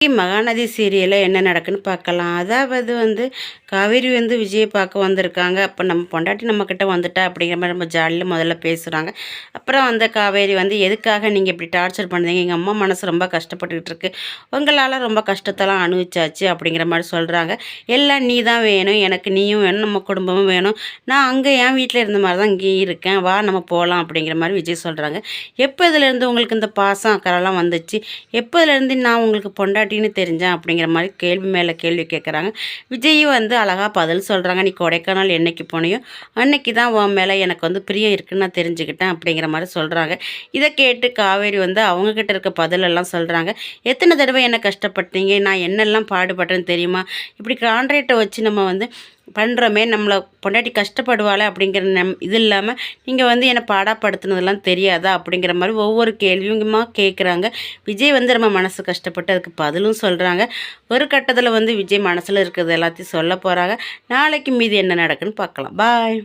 மகாநதி சீரியலில் என்ன நடக்குன்னு பார்க்கலாம். அதாவது வந்து காவேரி வந்து விஜயை பார்க்க வந்திருக்காங்க. அப்போ நம்ம பொண்டாட்டி நம்மக்கிட்ட வந்துட்டா அப்படிங்கிற மாதிரி நம்ம ஜாலியில் முதல்ல பேசுகிறாங்க அப்புறம் அந்த காவேரி வந்து எதுக்காக நீங்கள் இப்படி டார்ச்சர் பண்ணுறீங்க? எங்கள் அம்மா மனசு ரொம்ப கஷ்டப்பட்டுக்கிட்டு இருக்கு. உங்களால் ரொம்ப கஷ்டத்தெல்லாம் அனுபவிச்சாச்சு அப்படிங்கிற மாதிரி சொல்கிறாங்க எல்லாம் நீ தான் வேணும். எனக்கு நீயும் வேணும். நம்ம குடும்பமும் வேணும். நான் அங்கே என் வீட்டில் இருந்த மாதிரி தான் இங்கேயும் இருக்கேன். வா நம்ம போகலாம் அப்படிங்கிற மாதிரி விஜய் சொல்கிறாங்க எப்போ இதுலேருந்து உங்களுக்கு இந்த பாசம் அக்கறெல்லாம் வந்துச்சு? எப்போதுலேருந்து நான் உங்களுக்கு பொண்டாட்டி பொண்டாட்டின்னு தெரிஞ்சேன் அப்படிங்கிற மாதிரி கேள்வி மேலே கேள்வி கேட்குறாங்க விஜயும் வந்து அழகாக பதில் சொல்கிறாங்க நீ கொடைக்கானல் என்னைக்கு போனியோ அன்னைக்கு தான் உன் மேலே எனக்கு வந்து பிரியம் இருக்குன்னு நான் தெரிஞ்சுக்கிட்டேன் அப்படிங்கிற மாதிரி சொல்கிறாங்க இதை கேட்டு காவேரி வந்து அவங்கக்கிட்ட இருக்க பதிலெல்லாம் சொல்கிறாங்க எத்தனை தடவை என்ன கஷ்டப்பட்டீங்க? நான் என்னெல்லாம் பாடுபட்டேன்னு தெரியுமா? இப்படி கான்ட்ராக்டை வச்சு நம்ம வந்து பண்ணுறோமே நம்மளை பொண்டாட்டி கஷ்டப்படுவாள் அப்படிங்கிற நம் இது இல்லாமல் நீங்கள் வந்து என்னை பாடாப்படுத்துனதெல்லாம் தெரியாதா அப்படிங்கிற மாதிரி ஒவ்வொரு கேள்வியுமா கேட்குறாங்க விஜய் வந்து நம்ம மனசு கஷ்டப்பட்டு அதுக்கு பதிலும் சொல்கிறாங்க ஒரு கட்டத்தில் வந்து விஜய் மனசில் இருக்கிறது எல்லாத்தையும் சொல்ல போகிறாங்க நாளைக்கு மீதி என்ன நடக்குன்னு பார்க்கலாம் பாய்.